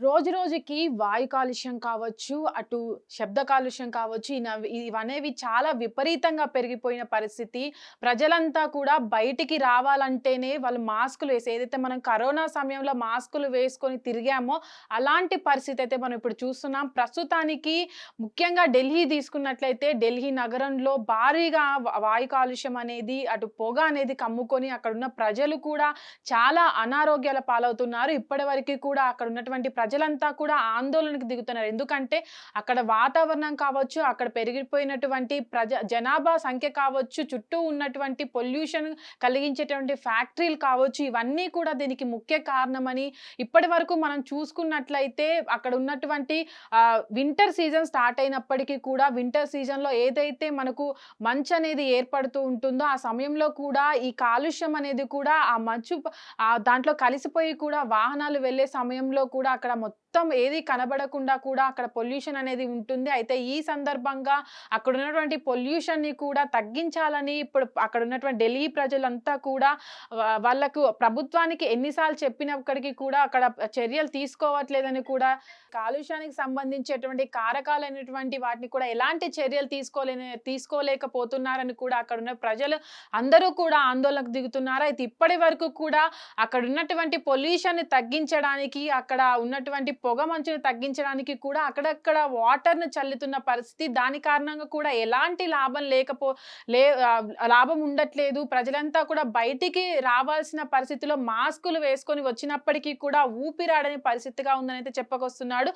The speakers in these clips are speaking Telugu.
రోజు రోజుకి వాయు కాలుష్యం కావచ్చు, అటు శబ్ద కాలుష్యం కావచ్చు, ఇవనేవి చాలా విపరీతంగా పెరిగిపోయిన పరిస్థితి. ప్రజలంతా కూడా బయటికి రావాలంటేనే వాళ్ళు మాస్కులు వేసి ఏదైతే మనం కరోనా సమయంలో మాస్కులు వేసుకొని తిరిగామో, అలాంటి పరిస్థితి అయితే మనం ఇప్పుడు చూస్తున్నాం. ప్రస్తుతానికి ముఖ్యంగా ఢిల్లీ తీసుకున్నట్లయితే ఢిల్లీ నగరంలో భారీగా వాయు కాలుష్యం అనేది, అటు పొగ అనేది కమ్ముకొని అక్కడున్న ప్రజలు కూడా చాలా అనారోగ్యాల పాలవుతున్నారు. ఇప్పటివరకు కూడా అక్కడ ఉన్నటువంటి ప్రజలంతా కూడా ఆందోళనకు దిగుతున్నారు. ఎందుకంటే అక్కడ వాతావరణం కావచ్చు, అక్కడ పెరిగిపోయినటువంటి ప్రజ జనాభా సంఖ్య కావచ్చు, చుట్టూ ఉన్నటువంటి పొల్యూషన్ కలిగించేటువంటి ఫ్యాక్టరీలు కావచ్చు, ఇవన్నీ కూడా దీనికి ముఖ్య కారణమని ఇప్పటివరకు మనం చూసుకున్నట్లయితే అక్కడ ఉన్నటువంటి వింటర్ సీజన్ స్టార్ట్ అయినప్పటికీ కూడా వింటర్ సీజన్‌లో ఏదైతే మనకు మంచు అనేది ఏర్పడుతూ ఉంటుందో, ఆ సమయంలో కూడా ఈ కాలుష్యం అనేది కూడా ఆ మంచు దాంట్లో కలిసిపోయి కూడా వాహనాలు వెళ్ళే సమయంలో కూడా అక్కడ para మొత్తం ఏది కనబడకుండా కూడా అక్కడ పొల్యూషన్ అనేది ఉంటుంది. అయితే ఈ సందర్భంగా అక్కడ ఉన్నటువంటి పొల్యూషన్‌ని కూడా తగ్గించాలని ఇప్పుడు అక్కడ ఉన్నటువంటి ఢిల్లీ ప్రజలంతా కూడా వాళ్ళకు ప్రభుత్వానికి ఎన్నిసార్లు చెప్పినప్పటికీ కూడా అక్కడ చర్యలు తీసుకోవట్లేదని కూడా కాలుష్యానికి సంబంధించేటువంటి కారకాలైనటువంటి వాటిని కూడా ఎలాంటి చర్యలు తీసుకోలేని తీసుకోలేకపోతున్నారని కూడా అక్కడున్న ప్రజలు అందరూ కూడా ఆందోళనకు దిగుతున్నారు. అయితే ఇప్పటి వరకు కూడా అక్కడ ఉన్నటువంటి పొల్యూషన్‌ని తగ్గించడానికి, అక్కడ ఉన్నటువంటి పొగ మంచుని తగ్గించడానికి కూడా అక్కడక్కడ వాటర్ను చల్లుతున్న పరిస్థితి. దాని కారణంగా కూడా ఎలాంటి లాభం లేకపో లే లాభం ఉండట్లేదు. ప్రజలంతా కూడా బయటికి రావాల్సిన పరిస్థితిలో మాస్కులు వేసుకొని వచ్చినప్పటికీ కూడా ఊపిరాడని పరిస్థితిగా ఉందని అయితే చెప్పుకొస్తున్నాడు.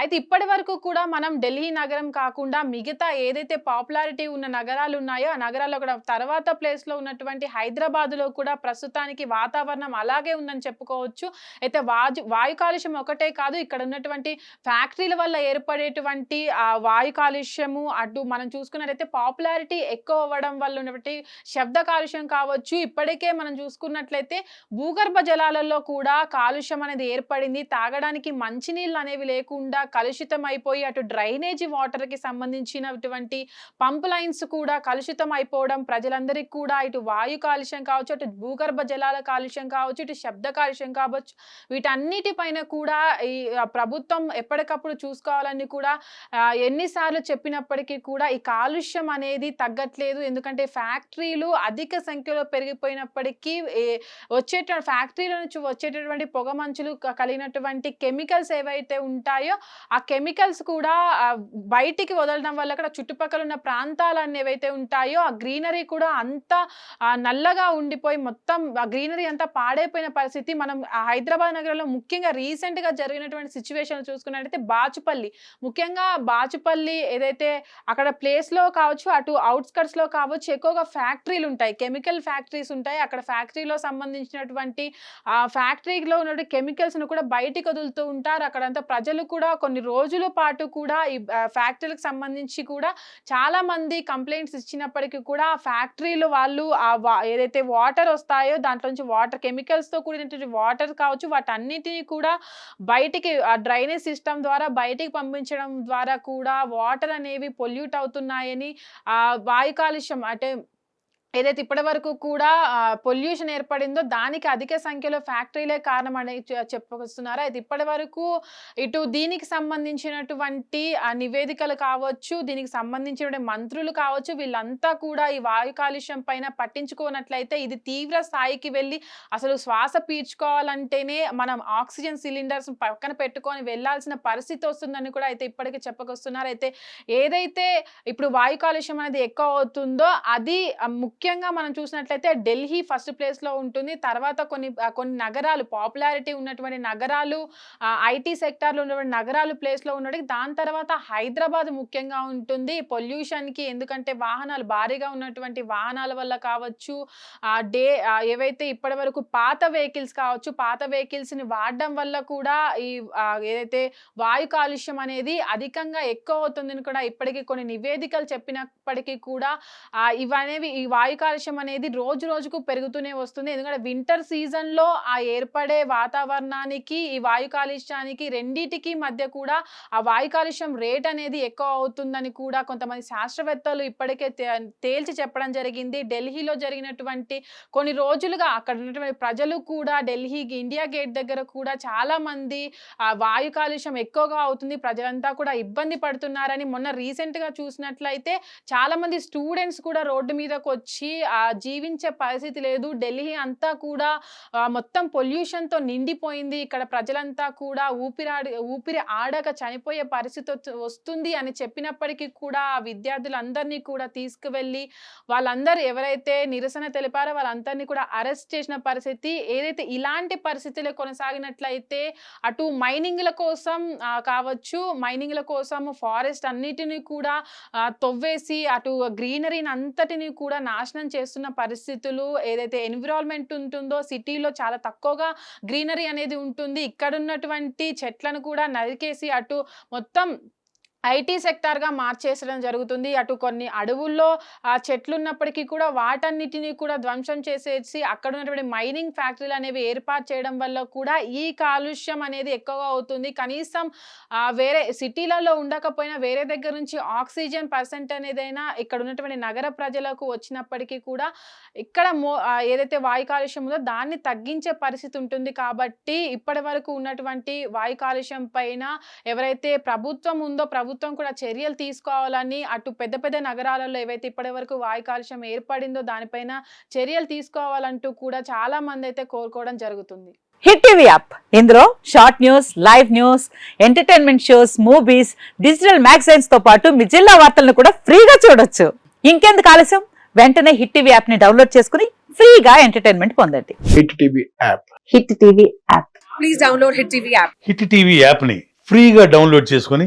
అయితే ఇప్పటి వరకు కూడా మనం ఢిల్లీ నగరం కాకుండా మిగతా ఏదైతే పాపులారిటీ ఉన్న నగరాలు ఉన్నాయో, ఆ నగరాల్లో కూడా తర్వాత ప్లేస్‌లో ఉన్నటువంటి హైదరాబాద్‌లో కూడా ప్రస్తుతానికి వాతావరణం అలాగే ఉందని చెప్పుకోవచ్చు. అయితే వాజు వాయు కాలుష్యం ఒకటే కాదు ఇక్కడ ఉన్నటువంటి ఫ్యాక్టరీల వల్ల ఏర్పడేటువంటి ఆ వాయు కాలుష్యము, అటు మనం చూసుకున్నట్టయితే పాపులారిటీ ఎక్కువ అవ్వడం వల్ల ఉన్నటువంటి శబ్ద కాలుష్యం కావచ్చు. ఇప్పటికే మనం చూసుకున్నట్లయితే భూగర్భ జలాలలో కూడా కాలుష్యం అనేది ఏర్పడింది. తాగడానికి మంచినీళ్ళు అనేవి లేకుండా కలుషితం అయిపోయి అటు డ్రైనేజీ వాటర్‌కి సంబంధించినటువంటి పంప్ లైన్స్ కూడా కలుషితం అయిపోవడం ప్రజలందరికీ కూడా ఇటు వాయు కాలుష్యం కావచ్చు, అటు భూగర్భ జలాల కాలుష్యం కావచ్చు, ఇటు శబ్ద కాలుష్యం కావచ్చు. వీటన్నిటిపైన కూడా ఈ ప్రభుత్వం ఎప్పటికప్పుడు చూసుకోవాలని కూడా ఎన్నిసార్లు చెప్పినప్పటికీ కూడా ఈ కాలుష్యం అనేది తగ్గట్లేదు. ఎందుకంటే ఫ్యాక్టరీలు అధిక సంఖ్యలో పెరిగిపోయినప్పటికీ వచ్చేట ఫ్యాక్టరీల నుంచి వచ్చేటటువంటి పొగ మంచులు కలిగినటువంటి కెమికల్స్ ఏవైతే ఉంటాయో, ఆ కెమికల్స్ కూడా బయటికి వదలడం వల్ల కూడా చుట్టుపక్కల ఉన్న ప్రాంతాలన్నీ ఏవైతే ఉంటాయో, ఆ గ్రీనరీ కూడా అంత నల్లగా ఉండిపోయి మొత్తం ఆ గ్రీనరీ అంతా పాడైపోయిన పరిస్థితి. మనం హైదరాబాద్ నగరంలో ముఖ్యంగా రీసెంట్‌గా జరిగినటువంటి సిట్యుయేషన్ చూసుకున్నట్టయితే బాచుపల్లి. ముఖ్యంగా బాచుపల్లి ఏదైతే అక్కడ ప్లేస్‌లో కావచ్చు, అటు అవుట్స్కట్స్లో కావచ్చు ఎక్కువగా ఫ్యాక్టరీలు ఉంటాయి. కెమికల్ ఫ్యాక్టరీస్ ఉంటాయి. అక్కడ ఫ్యాక్టరీలో సంబంధించినటువంటి ఆ ఫ్యాక్టరీలో ఉన్నటువంటి కెమికల్స్‌ని కూడా బయటికి వదులుతూ ఉంటారు. అక్కడంతా ప్రజలు కూడా కొన్ని రోజుల పాటు కూడా ఈ ఫ్యాక్టరీలకు సంబంధించి కూడా చాలామంది కంప్లైంట్స్ ఇచ్చినప్పటికీ కూడా ఆ ఫ్యాక్టరీలు వాళ్ళు ఆ వా ఏదైతే వాటర్ వస్తాయో దాంట్లో నుంచి వాటర్ కెమికల్స్‌తో కూడినటువంటి వాటర్ కావచ్చు, వాటన్నిటిని కూడా బయటికి ఆ డ్రైనేజ్ సిస్టమ్ ద్వారా బయటికి పంపించడం ద్వారా కూడా వాటర్ అనేవి పొల్యూట్ అవుతున్నాయని వాయు కాలుష్యం అంటే ఏదైతే ఇప్పటివరకు కూడా పొల్యూషన్ ఏర్పడిందో దానికి అధిక సంఖ్యలో ఫ్యాక్టరీలే కారణం అని చెప్పుకొస్తున్నారు. అయితే ఇప్పటివరకు ఇటు దీనికి సంబంధించినటువంటి నివేదికలు కావచ్చు, దీనికి సంబంధించినటువంటి మంత్రులు కావచ్చు, వీళ్ళంతా కూడా ఈ వాయు కాలుష్యం పైన పట్టించుకోనట్లయితే ఇది తీవ్ర స్థాయికి వెళ్ళి అసలు శ్వాస పీల్చుకోవాలంటేనే మనం ఆక్సిజన్ సిలిండర్స్ పక్కన పెట్టుకొని వెళ్ళాల్సిన పరిస్థితి వస్తుందని కూడా అయితే ఇప్పటికి చెప్పుకొస్తున్నారు. అయితే ఏదైతే ఇప్పుడు వాయు కాలుష్యం అనేది ఎక్కువ అవుతుందో అది ముఖ్యంగా మనం చూసినట్లయితే ఢిల్లీ ఫస్ట్ ప్లేస్‌లో ఉంటుంది. తర్వాత కొన్ని కొన్ని నగరాలు పాపులారిటీ ఉన్నటువంటి నగరాలు ఐటీ సెక్టార్‌లో ఉన్నటువంటి నగరాలు ప్లేస్‌లో ఉన్నటివి. దాని తర్వాత హైదరాబాద్ ముఖ్యంగా ఉంటుంది. పొల్యూషన్‌కి ఎందుకంటే వాహనాలు భారీగా ఉన్నటువంటి వాహనాల వల్ల కావచ్చు, డే ఏవైతే ఏవైతే ఇప్పటివరకు పాత వెహికల్స్ కావచ్చు, పాత వెహికల్స్‌ని వాడడం వల్ల కూడా ఈ ఏదైతే వాయు కాలుష్యం అనేది అధికంగా ఎక్కువ అవుతుందని కూడా ఇప్పటికి కొన్ని నివేదికలు చెప్పినప్పటికీ కూడా ఇవనేవి ఈ వాయు వాయు కాలుష్యం అనేది రోజు రోజుకు పెరుగుతూనే వస్తుంది. ఎందుకంటే వింటర్ సీజన్లో ఆ ఏర్పడే వాతావరణానికి ఈ వాయు కాలుష్యానికి రెండింటికి మధ్య కూడా ఆ వాయు కాలుష్యం రేట్ అనేది ఎక్కువ అవుతుందని కూడా కొంతమంది శాస్త్రవేత్తలు ఇప్పటికే తే- తేల్చి చెప్పడం జరిగింది. ఢిల్లీలో జరిగినటువంటి కొన్ని రోజులుగా అక్కడ ఉన్నటువంటి ప్రజలు కూడా ఢిల్లీకి ఇండియా గేట్ దగ్గర కూడా చాలా మంది ఆ వాయు కాలుష్యం ఎక్కువగా అవుతుంది. ప్రజలంతా కూడా ఇబ్బంది పడుతున్నారని మొన్న రీసెంట్గా చూసినట్లయితే చాలా మంది స్టూడెంట్స్ కూడా రోడ్డు మీదకి వచ్చి ఆ జీవించే పరిస్థితి లేదు. ఢిల్లీ అంతా కూడా మొత్తం పొల్యూషన్తో నిండిపోయింది. ఇక్కడ ప్రజలంతా కూడా ఊపిరాడి ఊపిరి ఆడక చనిపోయే పరిస్థితి వస్తుంది అని చెప్పినప్పటికీ కూడా ఆ విద్యార్థులందరినీ కూడా తీసుకువెళ్ళి వాళ్ళందరూ ఎవరైతే నిరసన తెలిపారో వాళ్ళందరినీ కూడా అరెస్ట్ చేసిన పరిస్థితి. ఏదైతే ఇలాంటి పరిస్థితులు కొనసాగినట్లయితే అటు మైనింగ్ల కోసం కావచ్చు మైనింగ్ల కోసం ఫారెస్ట్ అన్నిటిని కూడా తొవ్వేసి అటు గ్రీనరీని అంతటిని కూడా నాశనం చేస్తున్న పరిస్థితులు ఏదైతే ఎన్విరాన్మెంట్ ఉంటుందో సిటీలో చాలా తక్కువగా గ్రీనరీ అనేది ఉంటుంది. ఇక్కడ ఉన్నటువంటి చెట్లను కూడా నరికేసి అటు మొత్తం ఐటీ సెక్టార్గా మార్చేసడం జరుగుతుంది. అటు కొన్ని అడవుల్లో ఆ చెట్లు ఉన్నప్పటికీ కూడా వాటన్నిటిని కూడా ధ్వంసం చేసేసి అక్కడ ఉన్నటువంటి మైనింగ్ ఫ్యాక్టరీలు అనేవి ఏర్పాటు చేయడం వల్ల కూడా ఈ కాలుష్యం అనేది ఎక్కువగా అవుతుంది. కనీసం వేరే సిటీలలో ఉండకపోయినా వేరే దగ్గర నుంచి ఆక్సిజన్ పర్సెంట్ అనేదైనా ఇక్కడ ఉన్నటువంటి నగర ప్రజలకు వచ్చినప్పటికీ కూడా ఇక్కడ మో ఏదైతే వాయు కాలుష్యం ఉందో దాన్ని తగ్గించే పరిస్థితి ఉంటుంది. కాబట్టి ఇప్పటి వరకు ఉన్నటువంటి వాయు కాలుష్యం పైన ఎవరైతే ప్రభుత్వం ఉందో ప్రభుత్వం కూడా చర్యలు తీసుకోవాలని అటు పెద్ద పెద్ద నగరాలలో ఏవైతే ఇప్పటి వరకు వాయు కాలుష్యం ఏర్పడిందో దానిపైన చర్యలు తీసుకోవాలంటూ కూడా చాలా మంది అయితే కోరుకోవడం జరుగుతుంది. Hit TV app. ఇందులో short news live news entertainment shows movies digital మ్యాగజైన్స్తో పాటు మీ జిల్లా వార్తలను కూడా ఫ్రీగా చూడొచ్చు. ఇంకెందుకు ఆలస్యం? వెంటనే హిట్ టీవీ యాప్ని డౌన్లోడ్ చేసుకుని ఫ్రీగా ఎంటర్టైన్మెంట్ పొందండి. Hit TV app. Hit TV app. Please download Hit TV app. Hit TV యాప్ని ఫ్రీగా డౌన్లోడ్ చేసుకొని